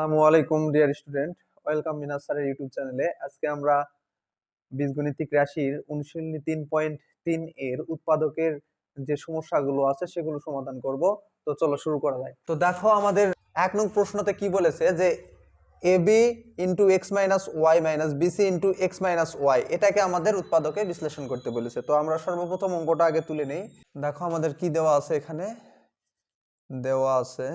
আসসালামু আলাইকুম dear student welcome মিনাস স্যারের ইউটিউব চ্যানেলে আজকে আমরা বীজগণিতিক রাশির অনুশীলনী তিন পয়েন্ট তিন এর উৎপাদকের যে সমস্যাগুলো আছে, সেগুলো সমাধান করব। তো চলো শুরু করা যায় তো দেখো আমাদের এক নং প্রশ্নতে কি বলেছে যে A B into X minus Y minus BC into X minus Y এটাকে আমাদের উৎপাদকে বিশ্লেষণ করতে বলেছে। তো আমরা সর্বপ্রথম অঙ্কটা আগে তুলে নেই। দেখো আমাদের কি দেওয়া আছে এখানে? দেওয়া আছে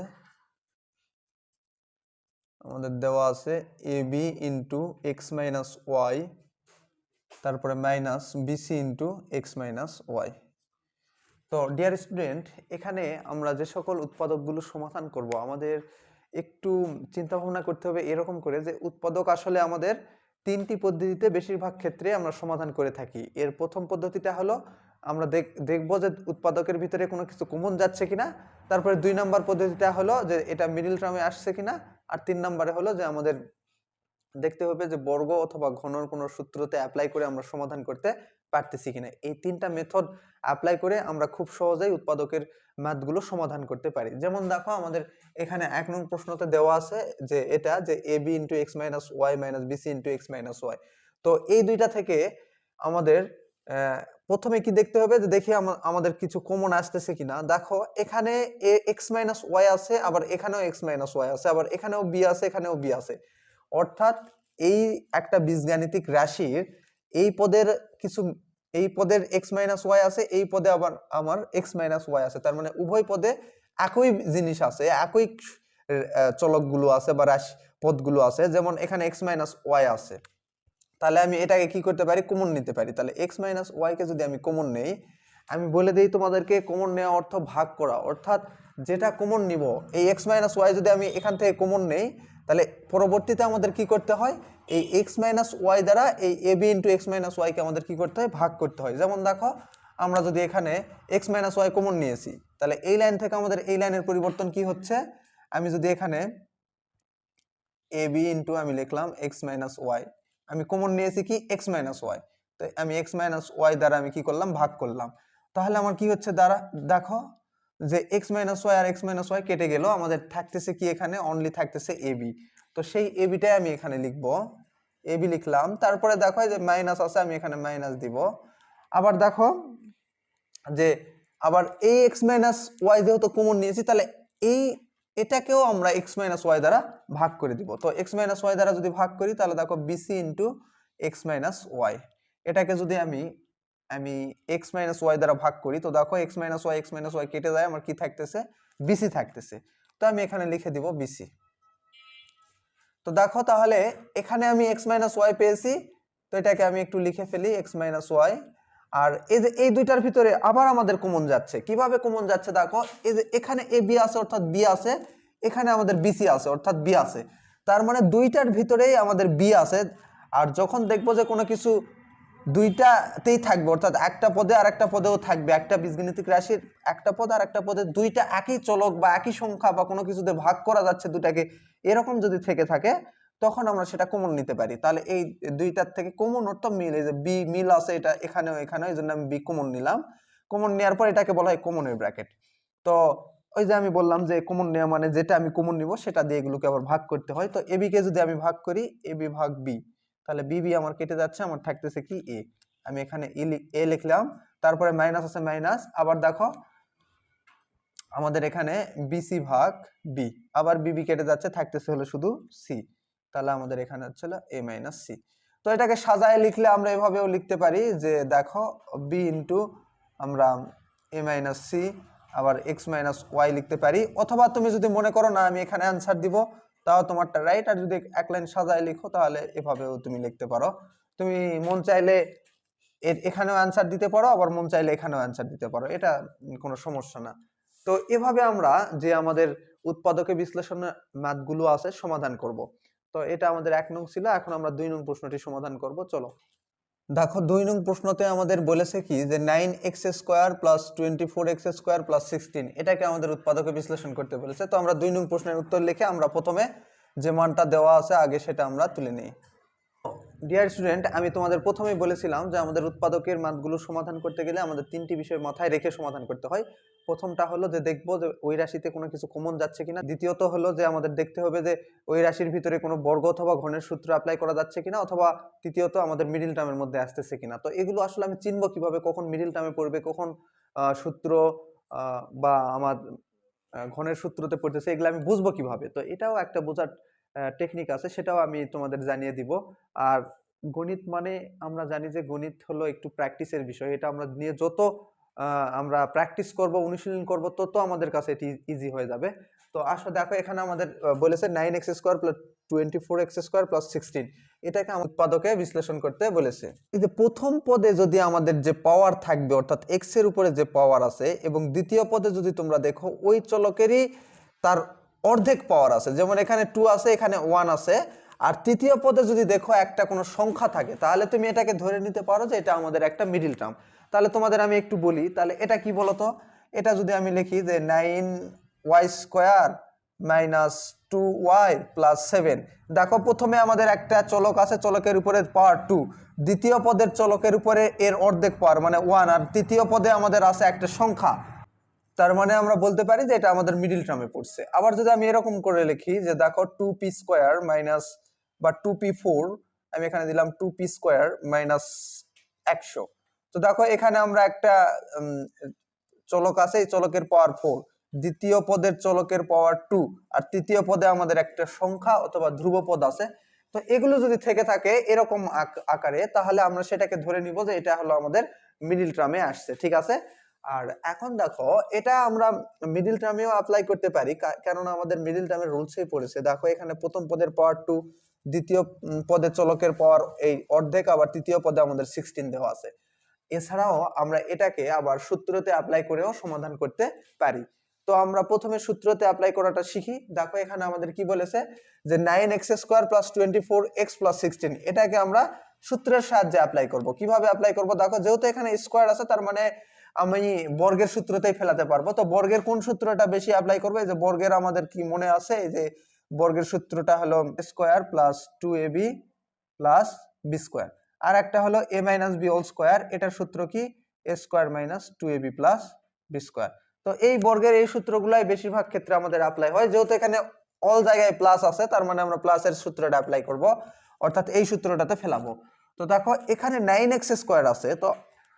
আমাদের দেওয়া আছে A B into X minus Y, তারপরে minus BC into X minus Y. তো ডিয়ার স্টুডেন্ট, এখানে আমরা যে সকল উৎপাদকগুলো সমাধান করব, আমাদের একটু চিন্তা ভাবনা করতে হবে এরকম করে যে উৎপাদক আসলে আমাদের তিনটি পদ্ধতিতে বেশিরভাগ ক্ষেত্রে আমরা সমাধান করে থাকি। এর প্রথম পদ্ধতিটা হলো, আমরা দেখ, দেখব যে উৎপাদকের ভিতরে কোনো কিছু কমন যাচ্ছে কিনা। তারপরে দুই নম্বর পদ্ধতিটা হলো যে এটা মিডিল টার্মে আসছে কিনা। আর তিন নাম্বারে হলো যে আমাদের দেখতে হবে যে বর্গ অথবা ঘনর কোনো সূত্রতে অ্যাপ্লাই করে আমরা সমাধান করতে পারতেছি কিনা। এই তিনটা মেথড অ্যাপ্লাই করে আমরা খুব সহজেই উৎপাদকের ম্যাথগুলো সমাধান করতে পারি। যেমন দেখো আমাদের এখানে এক নং প্রশ্নতে দেওয়া আছে যে এটা যে A B into X minus Y minus BC into X minus Y তো এই দুইটা থেকে আমাদের প্রথমে কি দেখতে হবে যে দেখি আমা- আমাদের কিছু কমন আসতেছে কিনা। দেখো, এখানে এ এক্স মাইনাস ওয়াই আছে, আবার এখানেও এক্স মাইনাস ওয়াই আছে, আবার এখানেও বি আছে, এখানেও বি আছে। অর্থাৎ এই একটা বীজগাণিতিক রাশির এই পদের কিছু, এই পদের এক্স মাইনাস ওয়াই আছে, এই পদে আবার আমার এক্স মাইনাস ওয়াই আছে। তার মানে উভয় পদে একই জিনিস আছে, একই চলকগুলো আছে বা রাশি, পদগুলো আছে। যেমন এখানে এক্স মাইনাস ওয়াই আছে। তাহলে আমি এটাকে কি করতে পারি? কমন নিতে পারি। তাহলে এক্স মাইনাস ওয়াইকে যদি আমি কমন নেই, আমি বলে দিই তোমাদেরকে কমন নেওয়া অর্থ ভাগ করা। অর্থাৎ যেটা কমন নিব, এই এক্স মাইনাস ওয়াই যদি আমি এখান থেকে কমন নেই, তাহলে পরবর্তীতে আমাদের কি করতে হয়? এই এক্স মাইনাস ওয়াই দ্বারা এই A B into X minus ওয়াইকে আমাদের কি করতে হয়? ভাগ করতে হয়। যেমন দেখো, আমরা যদি এখানে এক্স মাইনাস ওয়াই কমন নিয়েছি, তাহলে এই লাইন থেকে আমাদের এই লাইনের পরিবর্তন কি হচ্ছে? আমি যদি এখানে এ বি ইন্টু আমি লিখলাম এক্স মাইনাস ওয়াই আমি কমন নিয়েছি কি? এক্স মাইনাস ওয়াই তো আমি এক্স মাইনাস ওয়াই দ্বারা আমি কি করলাম? ভাগ করলাম। তাহলে আমার কি হচ্ছে? দ্বারা দেখো যে এক্স মাইনাস ওয়াই আর এক্স মাইনাস ওয়াই কেটে গেল। আমাদের থাকতেছে কি এখানে? অনলি থাকতেছে এ বি তো সেই এ বিটাই আমি এখানে লিখব। এ বি লিখলাম। তারপরে দেখো যে মাইনাস আছে, আমি এখানে মাইনাস দিব। আবার দেখো যে আবার এই এক্স মাইনাস ওয়াই যেহেতু কমন নিয়েছি, তাহলে এই এটাকেও আমরা এক্স মাইনাস ওয়াই দ্বারা ভাগ করে দিব। তো এক্স মাইনাস ওয়াই দ্বারা যদি ভাগ করি, তাহলে দেখো BC into X minus Y এটাকে যদি আমি আমি এক্স মাইনাস ওয়াই দ্বারা ভাগ করি, তো দেখো X minus Y X minus Y কেটে যায়, আমার কি থাকতেছে? বিসি থাকতেছে। তো আমি এখানে লিখে দিব বিসি তো দেখো তাহলে এখানে আমি এক্স মাইনাস ওয়াই পেয়েছি, তো এটাকে আমি একটু লিখে ফেলি এক্স মাইনাস ওয়াই আর এই যে, এই দুইটার ভিতরে আবার আমাদের কমন যাচ্ছে। কীভাবে কমন যাচ্ছে দেখো, এই যে, এখানে এ বি আছে, অর্থাৎ বি আছে, এখানে আমাদের বিসি আছে, অর্থাৎ বি আছে। তার মানে দুইটার ভিতরেই আমাদের বি আছে, আর যখন দেখব যে কোনো কিছু দুইটাতেই থাকবে, অর্থাৎ একটা পদে আর একটা পদেও থাকবে, একটা বীজগণিতিক রাশির একটা পদ আর একটা পদে দুইটা একই চলক বা একই সংখ্যা বা কোনো কিছুতে ভাগ করা যাচ্ছে দুটাকে, এরকম যদি থেকে থাকে তখন আমরা সেটা কমন নিতে পারি। তাহলে এই দুইটার থেকে কমন অর্থ মিল, এই যে বি মিল আছে এটা এখানেও এখানেও, এই জন্য আমি বি কমন নিলাম। কমন নেওয়ার পর এটাকে বলা হয় কমনের ব্র্যাকেট তো ওই যে আমি বললাম যে কমন নেওয়া মানে যেটা আমি কমন নিব, সেটা দিয়ে এগুলোকে আবার ভাগ করতে হয়। তো এবি কে যদি আমি ভাগ করি এ বি ভাগ বি তাহলে বি বি আমার কেটে যাচ্ছে, আমার থাকতেছে কি এ আমি এখানে এ লিখলাম, তারপরে মাইনাস আছে মাইনাস আবার দেখো, আমাদের এখানে বিসি ভাগ বি আবার বিবি কেটে যাচ্ছে, থাকতেছে হলো শুধু সি তাহলে আমাদের এখানে হচ্ছে এ মাইনাস সি তো এটাকে সাজায় লিখলে আমরা এভাবেও লিখতে পারি যে দেখো বি ইন্টু আমরা এ মাইনাস সি আবার এক্স মাইনাস ওয়াই লিখতে পারি। অথবা তুমি যদি মনে করো, না, আমি এখানে অ্যান্সার দিব তাও তোমারটা রাইট আর যদি এক লাইন সাজায় লিখো, তাহলে এভাবেও তুমি লিখতে পারো। তুমি মন চাইলে এখানেও অ্যান্সার দিতে পারো, আবার মন চাইলে এখানেও অ্যান্সার দিতে পারো। এটা কোনো সমস্যা না। তো এভাবে আমরা যে আমাদের উৎপাদকে বিশ্লেষণের ম্যাথগুলো আছে, সমাধান করব। তো এটা আমাদের এক নং ছিল এখন আমরা দুই নং প্রশ্নটি সমাধান করব, চলো। দেখো, দুই নং প্রশ্নতে আমাদের বলেছে কি যে nine X square plus twenty four X square plus sixteen এটাকে আমাদের উৎপাদকে বিশ্লেষণ করতে বলেছে। তো আমরা দুই নং প্রশ্নের উত্তর লিখে আমরা প্রথমে যে মানটা দেওয়া আছে, আগে সেটা আমরা তুলে নিই। ডিয়ার স্টুডেন্ট আমি তোমাদের প্রথমেই বলেছিলাম যে আমাদের উৎপাদকের মানগুলো সমাধান করতে গেলে আমাদের তিনটি বিষয় মাথায় রেখে সমাধান করতে হয়। প্রথমটা হলো যে দেখব যে ওই রাশিতে কোনো কিছু কমন যাচ্ছে কিনা। দ্বিতীয়ত হলো যে আমাদের দেখতে হবে যে ওই রাশির ভিতরে কোনো বর্গ অথবা ঘনের সূত্র অ্যাপ্লাই করা যাচ্ছে কিনা অথবা তৃতীয়ত আমাদের মিডিল টার্মের মধ্যে আসতেছে কিনা। তো এগুলো আসলে আমি চিনব কীভাবে, কখন মিডিল টার্মে পড়বে, কখন সূত্র বা আমার ঘনের সূত্রতে পড়তেছে, এগুলো আমি বুঝব কীভাবে। তো এটাও একটা বোঝার টেকনিক আছে, সেটাও আমি তোমাদের জানিয়ে দিব। আর গণিত মানে আমরা জানি যে গণিত হলো একটু প্র্যাকটিসের বিষয়। এটা আমরা নিয়ে যত আমরা প্র্যাকটিস করব, অনুশীলন করব, তত আমাদের কাছে এটি ইজি হয়ে যাবে। তো আসো দেখো, এখানে আমাদের বলেছে nine X square plus twenty four X square plus sixteen এটাকে আমার উৎপাদকে বিশ্লেষণ করতে বলেছে। এই যে প্রথম পদে যদি আমাদের যে পাওয়ার থাকবে, অর্থাৎ এক্সের উপরে যে পাওয়ার আছে, এবং দ্বিতীয় পদে যদি তোমরা দেখো, ওই চলকেরই তার অর্ধেক পাওয়ার আছে। যেমন এখানে টু আছে, এখানে ওয়ান আছে। আর তৃতীয় পদে যদি দেখো একটা কোনো সংখ্যা থাকে, তাহলে তুমি এটাকে ধরে নিতে পারো যে এটা আমাদের একটা মিডিল টার্ম তাহলে তোমাদের আমি একটু বলি, তাহলে এটা কি বলতো? এটা যদি আমি লিখি যে nine Y square minus two Y plus seven দেখো প্রথমে আমাদের একটা চলক আছে, চলকের উপরে পাওয়ার টু দ্বিতীয় পদের চলকের উপরে এর অর্ধেক পাওয়ার মানে ওয়ান আর তৃতীয় পদে আমাদের আছে একটা সংখ্যা। তার মানে আমরা বলতে পারি যে এটা আমাদের মিডিল টার্মে পড়ছে। আবার যদি আমি এরকম করে লিখি যে দেখো টু পি স্কোয়ার মাইনাস বা টু পি ফোর আমি এখানে দিলাম টু পি স্কোয়ার মাইনাস একশো। তো দেখো এখানে আমরা একটা চলক আছে, এই চলকের পাওয়ার ফোর দ্বিতীয় পদের চলকের পাওয়ার টু আর তৃতীয় পদে আমাদের একটা সংখ্যা অথবা ধ্রুব পদ আছে। তো এগুলো যদি থেকে থাকে এরকম আকারে, তাহলে আমরা সেটাকে ধরে নিব যে এটা হলো আমাদের মিডিল টার্মে আসছে। ঠিক আছে? আর এখন দেখো, এটা আমরা মিডিল টার্মেও অ্যাপ্লাই করতে পারি কেননা আমাদের মিডিল টার্মের রুলসেই পড়েছে। দেখো, এখানে প্রথম পদের পাওয়ার টু দ্বিতীয় পদের চলকের পাওয়ার এই অর্ধেক, আবার তৃতীয় পদে আমাদের সিক্সটিন দেওয়া আছে। এছাড়াও আমরা এটাকে আবার সূত্রতে অ্যাপ্লাই করেও সমাধান করতে পারি। তো আমরা প্রথমে সূত্রতে অ্যাপ্লাই করাটা শিখি। দেখো, এখানে আমাদের কি বলেছে যে nine X square plus twenty four X plus sixteen এটাকে আমরা সূত্রের সাহায্যে অ্যাপ্লাই করব। কীভাবে অ্যাপ্লাই করব? দেখো, যেহেতু এখানে স্কোয়ার আছে, তার মানে আমি বর্গের সূত্রতেই ফেলাতে পারব। তো বর্গের কোন সূত্রটা বেশি অ্যাপ্লাই করবে? যে বর্গের আমাদের কি মনে আছে? যে বর্গের সূত্রটা হলো square plus two A B plus B square আর একটা হলো A minus B all square এটার সূত্র কি? A square minus two A B plus B square তো এই বর্গের এই সূত্রগুলাই বেশিরভাগ ক্ষেত্রে আমাদের অ্যাপ্লাই হয়। যেহেতু এখানে অল জায়গায় প্লাস আছে, তার মানে আমরা প্লাসের সূত্রটা অ্যাপ্লাই করব। অর্থাৎ এই সূত্রটাতে ফেলাবো। তো দেখো, এখানে নাইন এক্স স্কোয়ার আছে। তো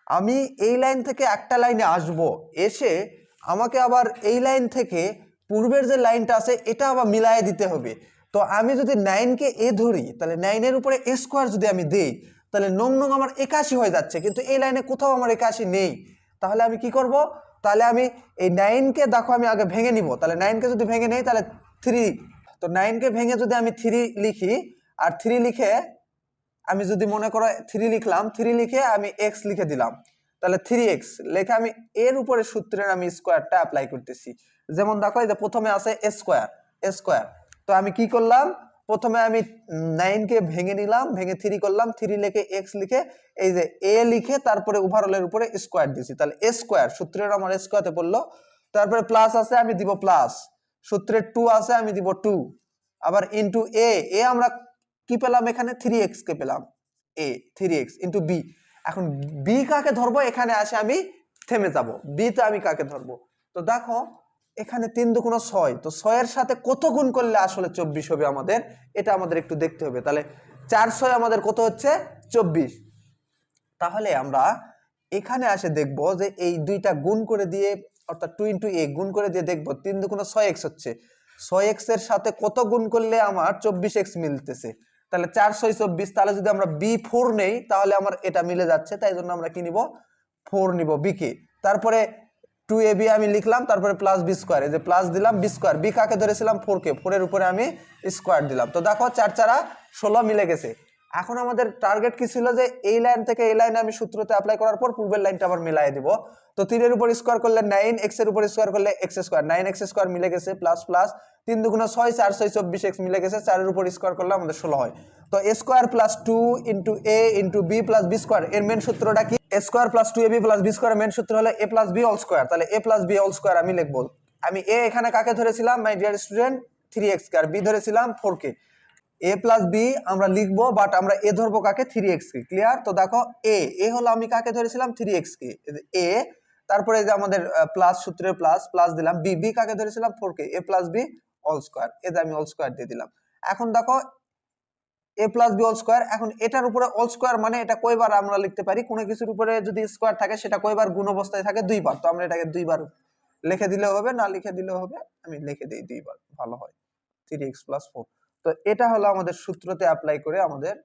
আমি এই লাইন থেকে একটা লাইনে আসব। এসে আমাকে আবার এই লাইন থেকে পূর্বের যে লাইনটা আছে, এটা আবার মিলায়ে দিতে হবে। তো আমি যদি নাইনকে এ ধরি, তাহলে নাইনের উপরে এ স্কোয়ার যদি আমি দেই, তাহলে নং নং আমার একাশি হয়ে যাচ্ছে। কিন্তু এই লাইনে কোথাও আমার একাশি নেই। তাহলে আমি কি করব? তাহলে আমি এই নাইনকে দেখো আমি আগে ভেঙে নিব। তাহলে নাইনকে যদি ভেঙে নেই, তাহলে থ্রি তো নাইনকে ভেঙে যদি আমি থ্রি লিখি, আর থ্রি লিখে আমি যদি মনে করো থ্রি লিখলাম থ্রি লিখে আমি এক্স লিখে দিলাম। তাহলে থ্রি এক্স লেখে আমি এর উপরে সূত্রের আমি স্কোয়ারটা অ্যাপ্লাই করতেছি। যেমন দেখো, এই যে প্রথমে আছে স্কোয়ার স্কোয়ার তো আমি কি করলাম? প্রথমে আমি নাইনকে ভেঙে নিলাম, ভেঙে থ্রি করলাম থ্রি লিখে এক্স লিখে এই যে এ লিখে তারপরে ওভারঅলের উপরে স্কোয়ার দিয়েছি। তাহলে স্কোয়ার সূত্রের আমার স্কোয়ারতে পড়ল। তারপরে প্লাস আছে, আমি দিব প্লাস সূত্রের টু আছে, আমি দিব টু আবার ইন্টু এ এ আমরা কি পেলাম এখানে? থ্রি এক্স কে পেলাম। A three X into B এখন বি কাকে ধরবো? এখানে আসে আমি থেমে যাব। বি তে আমি কাকে ধরবো? তো দেখো, এখানে তিন দুগুণ ছয়। তো ছয়ের সাথে কত গুণ করলে আসলে চব্বিশ হবে আমাদের? এটা আমাদের একটু দেখতে হবে। তাহলে চার ছয় আমাদের কত হচ্ছে? চব্বিশ। তাহলে আমরা এখানে আসে দেখব যে এই দুইটা গুণ করে দিয়ে, অর্থাৎ টু ইন্টু এ গুণ করে দিয়ে দেখব, তিন দুগুণ ছয় এক্স হচ্ছে। ছয় এক্সের সাথে কত গুণ করলে আমার চব্বিশ এক্স মিলতেছে? তাহলে চার ছয় চব্বিশ, তাহলে যদি আমরা বি ফোর নেই, তাহলে আমার এটা মিলে যাচ্ছে, তাই জন্য আমরা কি নিব? ফোর নিব, বি কে? তারপরে টু এ বি আমি লিখলাম, তারপরে প্লাস বি স্কোয়ার যে প্লাস দিলাম বি স্কোয়ার, বি কাকে ধরেছিলাম? ফোর কে, ফোরের উপরে আমি স্কোয়ার দিলাম। তো দেখো, চার চারা ষোলো মিলে গেছে। এখন আমাদের টার্গেট কি ছিল যে এই লাইন থেকে এই লাইনে আমি সূত্রতে অ্যাপ্লাই করার পর পূর্বের লাইনটা আবার মিলাই দিব। তো তিনের উপর স্কোয়ার করলে নাইন এক্সের উপর স্কোয়ার করলে X square nine X square মিলে গেছে প্লাস প্লাস তিন দুগুণ ছয়, চার, ছয়, চব্বিশ এক্স মিলে গেছে। চারের উপর স্কোয়ার করলে আমাদের ষোলো হয়। তো square plus two into A into B plus B square এর মেন সূত্রটা কি? Square plus two A B plus B square main সূত্র হলো A plus B all square তাহলে A plus B all square আমি লিখব। আমি এ এখানে কাকে ধরেছিলাম? My dear student three X R B ধরেছিলাম ফোর কে এ প্লাস বি আমরা লিখব বাট আমরা এ ধরবো কাকে? থ্রি এক্স কে। ক্লিয়ার তো দেখো এ এ হলো আমি কাকে ধরেছিলাম? থ্রি এক্স কে। এ তারপরে যে আমাদের প্লাস সূত্রের প্লাস প্লাস দিলাম। বি বি কাকে ধরেছিলাম? Four K A plus B all square এ যে আমি অল স্কোয়ার দিয়ে দিলাম। এখন দেখো A plus B all square এখন এটার উপরে অল স্কোয়ার মানে এটা কয়বার আমরা লিখতে পারি? কোনো কিছুর উপরে যদি স্কোয়ার থাকে, সেটা কয়বার গুণ অবস্থায় থাকে? দুইবার। তো আমরা এটাকে দুইবার লিখে দিলেও হবে, না লিখে দিলেও হবে, আমি লিখে দিই দুইবার। ভালো হয়। থ্রি এক্স প্লাস ফোর তো এটা হলো আমাদের সূত্রতে অ্যাপ্লাই করে আমাদের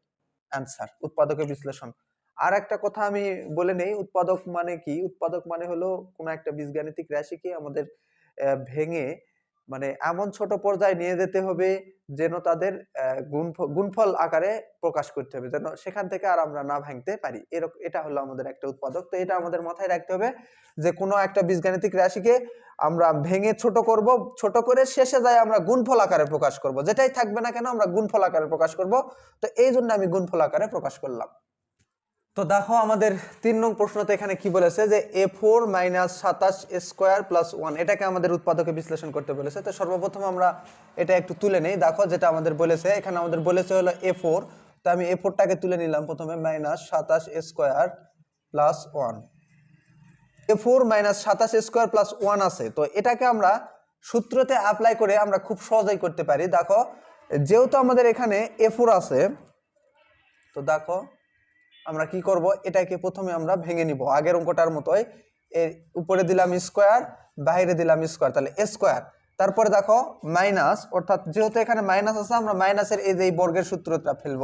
অ্যান্সার উৎপাদকের বিশ্লেষণ। আর একটা কথা আমি বলে নেই, উৎপাদক মানে কি? উৎপাদক মানে হলো কোনো একটা বীজগাণিতিক রাশিকে আমাদের ভেঙে মানে এমন ছোট পর্যায়ে নিয়ে যেতে হবে যেন তাদের গুণফল আকারে প্রকাশ করতে হবে, যেন সেখান থেকে আর আমরা না ভাঙতে পারি। এরকম এটা হলো আমাদের একটা উৎপাদক। তো এটা আমাদের মাথায় রাখতে হবে যে কোনো একটা বীজগাণিতিক রাশিকে আমরা ভেঙে ছোট করব, ছোট করে শেষে যায় আমরা গুণফল আকারে প্রকাশ করব। যেটাই থাকবে না কেন আমরা গুণফল আকারে প্রকাশ করব। তো এই জন্য আমি গুণফল আকারে প্রকাশ করলাম। তো দেখো আমাদের তিন নং প্রশ্নতে এখানে কি বলেছে যে এ ফোর মাইনাস সাতাশ স্কোয়ার প্লাস ওয়ান এটাকে আমাদের উৎপাদকে বিশ্লেষণ করতে বলেছে। তো সর্বপ্রথম আমরা এটা একটু তুলে নেই। দেখো যেটা আমাদের বলেছে, এখানে আমাদের বলেছে হলো এ ফোর তো আমি এ ফোরটাকে তুলে নিলাম প্রথমে মাইনাস সাতাশ square plus one A four minus সাতাশ স্কোয়ার প্লাস ওয়ান আছে, তো এটাকে আমরা সূত্রতে অ্যাপ্লাই করে আমরা খুব সহজেই করতে পারি। দেখো, যেহেতু আমাদের এখানে এ ফোর আছে, তো দেখো আমরা কি করব? এটাকে প্রথমে আমরা ভেঙে নিব। আগের অঙ্কটার মতোই এর উপরে দিলাম স্কোয়ার বাইরে দিলাম স্কোয়ার তাহলে স্কোয়ার তারপরে দেখো মাইনাস অর্থাৎ যেহেতু এখানে মাইনাস আছে, আমরা মাইনাসের এই যে এই বর্গের সূত্রটা ফেলব।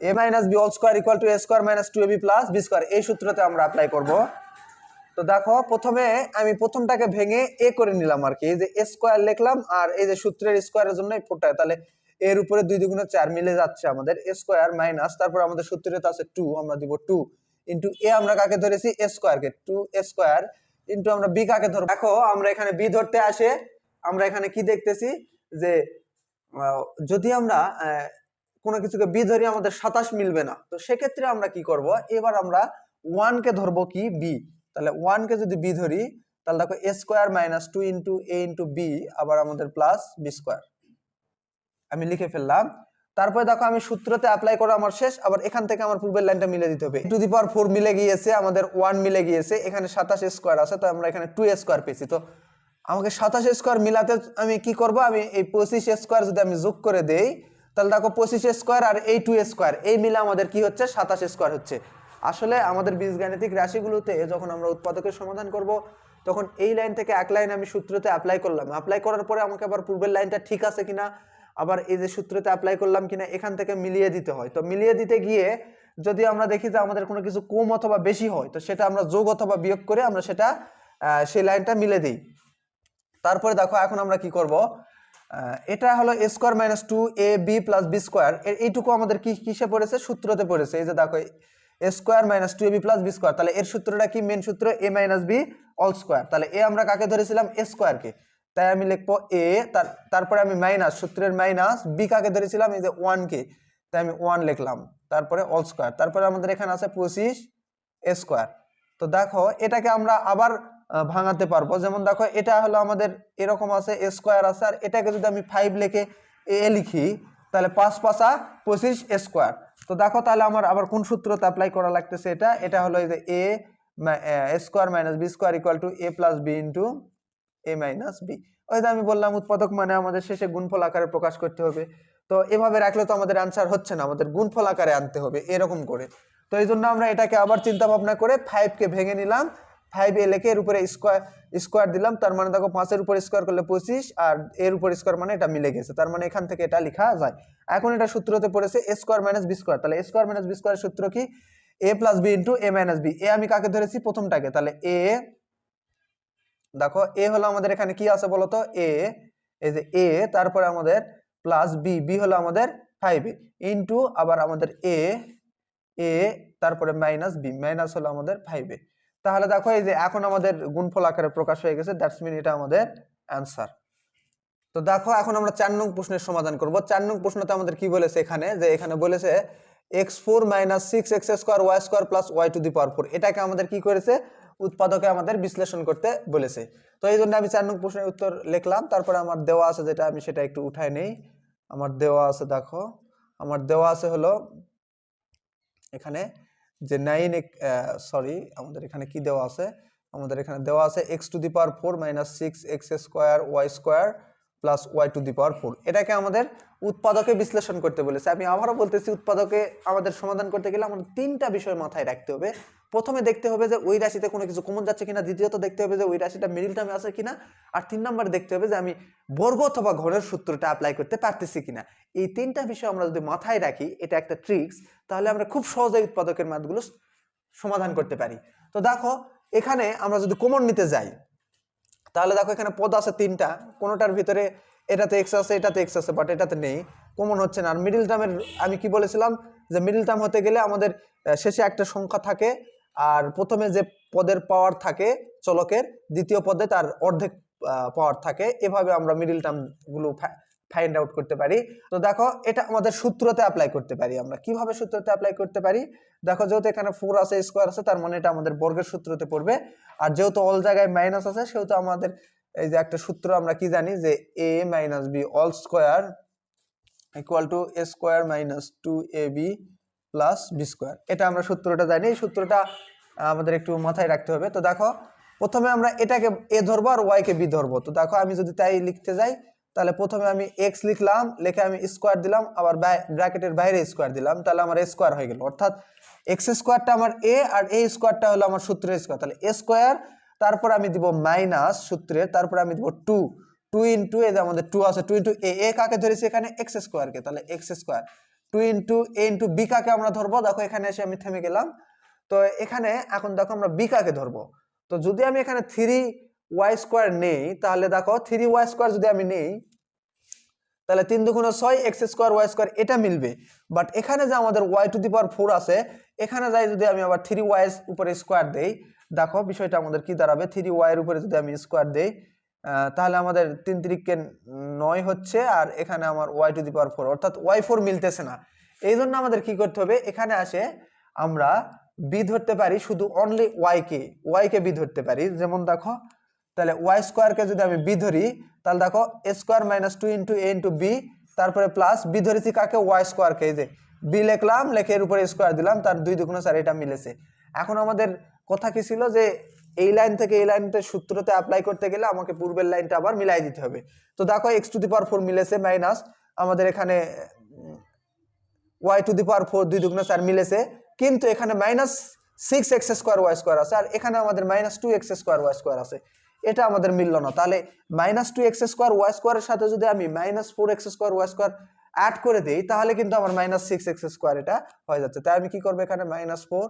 A minus B all square equal to A square minus two A B plus B square এই সূত্রতে আমরা অ্যাপ্লাই করব। তো দেখো, প্রথমে আমি প্রথমটাকে ভেঙে এ করে নিলাম আর কি। এই যে স্কোয়ার লিখলাম আর এই যে সূত্রের স্কোয়ারের জন্য এই ফোরটা তাহলে এর উপরে দুই দুগুণে চার মিলে যাচ্ছে আমাদের স্কোয়ার মাইনাস তারপর আমাদের সূত্রে তো আছে টু আমরা দিব টু ইন্টু এ আমরা কাকে ধরেছি? এ স্কোয়ারকে টু স্কোয়ার ইন্টু আমরা বি কাকে ধরবো? দেখো, আমরা এখানে বি ধরতে আসে, আমরা এখানে কি দেখতেছি? যে যদি আমরা কোনো কিছুকে বি ধরি, আমাদের সাতাশ মিলবে না। তো সেক্ষেত্রে আমরা কি করব? এবার আমরা ওয়ান কে ধরবো কি? বি তাহলে ওয়ান কে যদি বি ধরি, তাহলে দেখো A square minus two into A into B আবার আমাদের প্লাস বি স্কোয়ার আমি লিখে ফেললাম। তারপরে দেখো আমি সূত্রতে অ্যাপ্লাই করা আমার শেষ, আবার এখান থেকে আমার পূর্বের লাইনটা মিলে দিতে হবে। টু দি পাওয়ার ফোর মিলে গিয়েছে, আমাদের ওয়ান মিলে গিয়েছে, এখানে সাতাশ স্কোয়ার আছে, তো আমরা এখানে টু স্কোয়ার পেয়েছি। তো আমাকে সাতাশ স্কোয়ার মিলাতে আমি কি করব? আমি এই পঁচিশ স্কোয়ার যদি আমি যোগ করে দেই, তাহলে দেখো পঁচিশ স্কোয়ার আর এই টু স্কোয়ার এই মিলে আমাদের কি হচ্ছে? সাতাশ স্কোয়ার হচ্ছে। আসলে আমাদের বীজগাণিতিক রাশিগুলোতে যখন আমরা উৎপাদকের সমাধান করব, তখন এই লাইন থেকে এক লাইন আমি সূত্রতে অ্যাপ্লাই করলাম। অ্যাপ্লাই করার পরে আমাকে আবার পূর্বের লাইনটা ঠিক আছে কিনা আবার এই যে সূত্রতে অ্যাপ্লাই করলাম কিনা এখান থেকে মিলিয়ে দিতে হয়। তো মিলিয়ে দিতে গিয়ে যদি আমরা দেখি যে আমাদের কোনো কিছু কম অথবা বেশি হয়, তো সেটা আমরা যোগ অথবা বিয়োগ করে আমরা সেটা সেই লাইনটা মিলে দিই। তারপরে দেখো এখন আমরা কি করব? এটা হলো A square minus two A B plus B square এইটুকু আমাদের কি কিসে পড়েছে? সূত্রতে পড়েছে। এই যে দেখো A square minus two A B plus B square তাহলে এর সূত্রটা কি? মেন সূত্র A minus B all square তাহলে এ আমরা কাকে ধরেছিলাম? এ স্কোয়ারকে তাই আমি লিখব এ তারপরে আমি মাইনাস সূত্রের মাইনাস বি কাকে ধরেছিলাম? এই যে ওয়ান কে। তাই আমি ওয়ান লিখলাম। তারপরে অল স্কোয়ার তারপরে আমাদের এখানে আছে পঁচিশ এ স্কোয়ার তো দেখো, এটাকে আমরা আবার ভাঙাতে পারব। যেমন দেখো, এটা হলো আমাদের এরকম আছে এ স্কোয়ার আছে। আর এটাকে যদি আমি ফাইভ লিখে এ লিখি, তাহলে পাঁচ পাঁচা পঁচিশ স্কোয়ার তো দেখো, তাহলে আমার আবার কোন সূত্রতে অ্যাপ্লাই করা লাগতেছে এটা? এটা হলো এই যে A square minus B square equal to A plus B into A minus B যে আমি বললাম উৎপাদক মানে আমাদের শেষে গুণফল আকারে প্রকাশ করতে হবে। তো এভাবে রাখলে তো আমাদের অ্যান্সার হচ্ছে না, আমাদের গুণফল আকারে আনতে হবে, এরকম করে। তো এই জন্য আমরা এটাকে আবার চিন্তা ভাবনা করে ফাইভকে ভেঙে নিলাম। ফাইভ এ লেখে এর উপরে স্কোয়ার স্কোয়ার দিলাম। তার মানে দেখো পাঁচের উপর স্কোয়ার করলে পঁচিশ, আর এর উপর স্কোয়ার মানে এটা মিলে গেছে। তার মানে এখান থেকে এটা লেখা যায়। এখন এটা সূত্রতে পড়েছে A square minus B square তাহলে A square minus B square সূত্র কি? A plus B into A minus B A আমি কাকে ধরেছি? প্রথমটাকে। তাহলে এ দেখো এ হলো আমাদের এখানে কি আছে বলতো? এ এই যে এ তারপরে আমাদের প্লাস বি বি হলো আমাদের ফাইভ ইন্টু আবার আমাদের এ এ তারপরে মাইনাস বি মাইনাস হলো আমাদের ফাইভ তাহলে দেখো, এই যে এখন আমাদের গুণফল আকারে প্রকাশ হয়ে গেছে দ্যাটস মিন এটা আমাদের অ্যান্সার তো দেখো, এখন আমরা চার নং প্রশ্নের সমাধান করব। চার নং প্রশ্নতে আমাদের কি বলেছে এখানে? যে এখানে বলেছে X four minus six X square Y square plus Y to the power four এটাকে আমাদের কি করেছে? উৎপাদকে আমাদের বিশ্লেষণ করতে বলেছে। তো এই জন্য আমি চার নং প্রশ্নের উত্তর লিখলাম। তারপরে আমার দেওয়া আছে যেটা, আমি সেটা একটু উঠাই নেই। আমার দেওয়া আছে, দেখো, আমার দেওয়া আছে হলো এখানে যে নাইন সরি আমাদের এখানে কি দেওয়া আছে? আমাদের এখানে দেওয়া আছে x to the power four minus six x square y square plus y to the power four এটাকে আমাদের উৎপাদকে বিশ্লেষণ করতে বলেছে। আমি আবারও বলতেছি, উৎপাদকে আমাদের সমাধান করতে গেলে আমাদের তিনটা বিষয় মাথায় রাখতে হবে। প্রথমে দেখতে হবে যে ওই রাশিতে কোনো কিছু কমন যাচ্ছে কিনা, দ্বিতীয়ত দেখতে হবে যে ওই রাশিটা মিডিল টার্মে আছে কিনা, আর তিন নম্বরে দেখতে হবে যে আমি বর্গ অথবা ঘরের সূত্রটা অ্যাপ্লাই করতে পারতেছি কিনা। এই তিনটা বিষয় আমরা যদি মাথায় রাখি, এটা একটা ট্রিক্স তাহলে আমরা খুব সহজে উৎপাদকের ম্যাথগুলো সমাধান করতে পারি। তো দেখো, এখানে আমরা যদি কমন নিতে যাই, তাহলে দেখো এখানে পদ আছে তিনটা, কোনোটার ভিতরে এটাতে এক্স আছে, এটাতে এক্স আছে বাট এটাতে নেই কমন হচ্ছে না। আর মিডিল টার্মের আমি কি বলেছিলাম, যে মিডিল টার্ম হতে গেলে আমাদের শেষে একটা সংখ্যা থাকে আর প্রথমে যে পদের পাওয়ার থাকে চলকের, দ্বিতীয় পদে তার অর্ধেক পাওয়ার থাকে। এভাবে আমরা মিডিল টার্মগুলো ফাইন্ড আউট করতে পারি। তো দেখো, এটা আমাদের সূত্রতে অ্যাপ্লাই করতে পারি আমরা। কীভাবে সূত্রতে অ্যাপ্লাই করতে পারি? দেখো, যেহেতু এখানে ফোর আছে স্কোয়ার আছে, তার মানে এটা আমাদের বর্গের সূত্রতে পড়বে। আর যেহেতু অল জায়গায় মাইনাস আছে, সেহেতু আমাদের এই যে একটা সূত্র আমরা কি জানি? যে a minus b all square equal to a square minus two a b plus b square এটা আমরা সূত্রটা জানি, এই সূত্রটা আমাদের একটু মাথায় রাখতে হবে। তো দেখো, প্রথমে আমরা এটাকে, এ ধরবো আর ওয়াইকে বি ধরবো। তো দেখো, আমি যদি তাই লিখতে যাই, তাহলে প্রথমে আমি এক্স লিখলাম, লিখে আমি স্কোয়ার দিলাম, আবার ব্র্যাকেটের বাইরে স্কোয়ার দিলাম, তাহলে আমার স্কোয়ার হয়ে গেল। অর্থাৎ এক্স স্কোয়ারটা আমার এ আর এ স্কোয়ারটা হলো আমার সূত্রের স্কোয়ার তাহলে এ স্কোয়ার তারপর আমি দিব মাইনাস সূত্রের, তারপর আমি দিব টু টু ইন্টু যে আমাদের টু আছে টু ইন্টু এ এ কাকে ধরেছি এখানে? এক্স স্কোয়ারকে তাহলে x square two into a into b কাকে আমরা ধরবো? দেখো এখানে এসে আমি থেমে গেলাম। তো এখানে এখন দেখো আমরা বি কাকে ধরবো? তো যদি আমি এখানে থ্রি ওয়াই স্কোয়ার নেই, তাহলে দেখো থ্রি ওয়াই স্কোয়ার যদি আমি নেই, তাহলে তিন দুগুণ ছয় এক্স স্কোয়ার ওয়াই স্কোয়ার এটা মিলবে। বাট এখানে যে আমাদের y to the power four আছে, এখানে যাই যদি আমি আবার থ্রি ওয়াই উপরে স্কোয়ার দেই, দেখো বিষয়টা আমাদের কি দাঁড়াবে? থ্রি ওয়াই এর উপরে যদি আমি স্কোয়ার দেই তাহলে আমাদের তিন তিরিককে নয় হচ্ছে আর এখানে আমার y to the power four অর্থাৎ ওয়াই ফোর মিলতেছে না। এই জন্য আমাদের কি করতে হবে? এখানে আসে আমরা বি ধরতে পারি শুধু অনলি ওয়াই কে ওয়াই কে বি ধরতে পারি। যেমন দেখো, তাহলে ওয়াই স্কোয়ারকে যদি আমি বি ধরি, তাহলে দেখো a square minus two into a into b তারপরে প্লাস বি ধরেছি কাকে? ওয়াই স্কোয়ারকে এই যে বি লিখলাম, লেখে এর উপরে স্কোয়ার দিলাম, তার দুই দুগুণ চার, এটা মিলেছে। এখন আমাদের কথা কি ছিল? যে এই লাইন থেকে এই লাইনতে সূত্রতে অ্যাপ্লাই করতে গেলে আমাকে পূর্বের লাইনটা আবার মিলাই দিতে হবে। তো দেখো x to the power four মিলেছে মাইনাস আমাদের এখানে y to the power four দুই দুগুণ চার মিলেছে, কিন্তু এখানে minus six x square y square আছে, আর এখানে আমাদের minus two x square y square আছে। এটা আমাদের মিলল না। তাহলে minus two x square y স্কোয়ারের সাথে যদি আমি minus four x square y square add করে দিই, তাহলে কিন্তু আমার মাইনাস সিক্স এক্স স্কোয়ার এটা হয়ে যাচ্ছে। তাই আমি কি করব এখানে minus four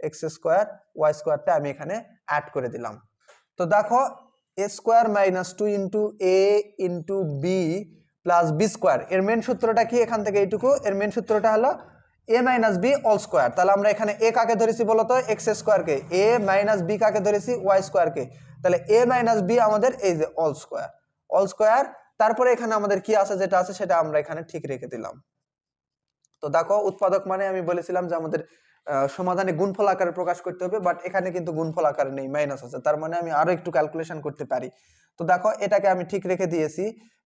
x square y স্কোয়ারটা আমি এখানে অ্যাড করে দিলাম। তো দেখো a square minus two into a into b plus b square এর মেন সূত্রটা কি এখান থেকে এইটুকু? এর মেন সূত্রটা হলো a minus b all square তাহলে আমরা এখানে এ কাকে ধরেছি বলতো এক্স স্কোয়ারকে এ মাইনাস বি কাকে ধরেছি? ওয়াই স্কোয়ারকে তাহলে এ মাইনাস বি আমাদের এই যে অল স্কোয়ার অল স্কোয়ার তারপরে এখানে আমাদের কি আছে যেটা আছে সেটা আমরা এখানে ঠিক রেখে দিলাম। তো দেখো, উৎপাদক মানে আমি বলেছিলাম যে আমাদের সমাধানে গুণফল আকারে প্রকাশ করতে হবে বাট এখানে কিন্তু গুণফল আকারে নেই মাইনাস আছে। তার মানে আমি আরও একটু ক্যালকুলেশন করতে পারি। তো দেখো, এটাকে আমি ঠিক রেখে দিয়েছি।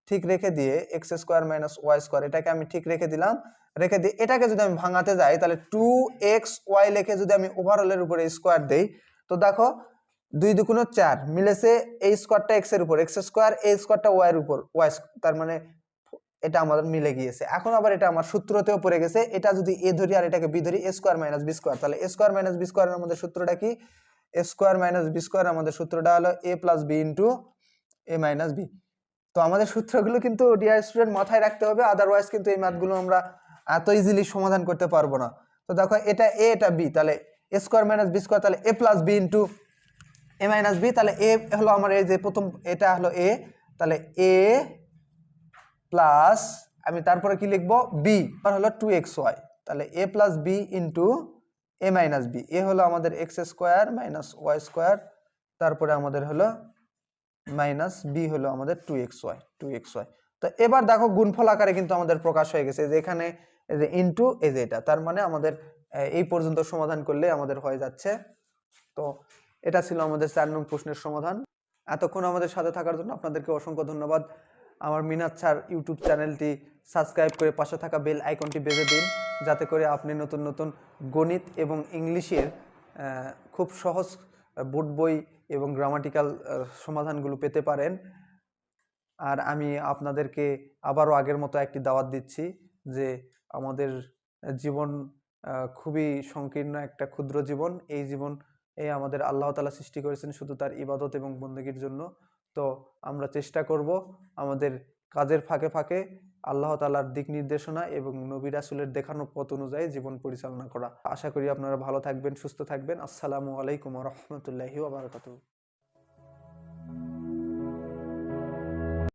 ঠিক রেখে দিয়ে x square minus y square এটাকে আমি ঠিক রেখে দিলাম। রেখে দিয়ে এটাকে যদি আমি ভাঙাতে যাই, তাহলে টু এক্স ওয়াই লিখে যদি আমি ওভারঅলের উপরে স্কোয়ার দেই, তো দেখো, দুই দুগুণ চার মিলেছে এই স্কোয়ারটা এক্সের উপর এক্স স্কোয়ার এই স্কোয়ারটা ওয়াই এর উপর ওয়াই তার মানে এটা আমাদের মিলে গিয়েছে। এখন আবার এটা আমার সূত্রতেও পড়ে গেছে। এটা যদি এ ধরি আর এটাকে বি ধরি, a square minus b square. তাহলে a square minus b square আমাদের সূত্রটা কি? A square minus b square আমাদের সূত্রটা হলো a plus b into a minus b. তো আমাদের সূত্রগুলো কিন্তু ডিয়ার স্টুডেন্ট মাথায় রাখতে হবে আদারওয়াইজ কিন্তু এই ম্যাথগুলো আমরা এত ইজিলি সমাধান করতে পারব না। তো দেখো, এটা এ, এটা বি। তাহলে a square minus b square, তাহলে a plus b into a minus b. তাহলে এ হলো আমার এই যে প্রথম, এটা হলো এ। তাহলে এ প্লাস আমি তারপরে কি লিখব? বি আর হলো টু এক্স ওয়াই তাহলে a plus b into a minus b a হলো আমাদের x square minus y square তারপরে আমাদের হলো মাইনাস বি হলো আমাদের two x y two x y তো এবার দেখো গুণফল আকারে কিন্তু আমাদের প্রকাশ হয়ে গেছে যে এখানে যে ইন্টু এই যে এটা, তার মানে আমাদের এই পর্যন্ত সমাধান করলে আমাদের হয়ে যাচ্ছে। তো এটা ছিল আমাদের চার নং প্রশ্নের সমাধান। এতক্ষণ আমাদের সাথে থাকার জন্য আপনাদেরকে অসংখ্য ধন্যবাদ। আমার মিনাত স্যার ইউটিউব চ্যানেলটি সাবস্ক্রাইব করে পাশে থাকা বেল আইকনটি বেজে দিন, যাতে করে আপনি নতুন নতুন গণিত এবং ইংলিশের খুব সহজ বোর্ড বই এবং গ্রামাটিক্যাল সমাধানগুলো পেতে পারেন। আর আমি আপনাদেরকে আবারও আগের মতো একটি দাওয়াত দিচ্ছি যে আমাদের জীবন খুবই সংকীর্ণ একটা ক্ষুদ্র জীবন। এই জীবন এ আমাদের আল্লাহ তাআলা সৃষ্টি করেছেন শুধু তার ইবাদত এবং বন্দেগীর জন্য। তো আমরা চেষ্টা করব আমাদের কাজের ফাঁকে ফাঁকে আল্লাহ তালার দিক নির্দেশনা এবং নবী রাসুলের দেখানো পথ অনুযায়ী জীবন পরিচালনা করা। আশা করি আপনারা ভালো থাকবেন, সুস্থ থাকবেন। আসসালামু আলাইকুম রহমতুল্লাহি ওয়া বারাকাতুহু।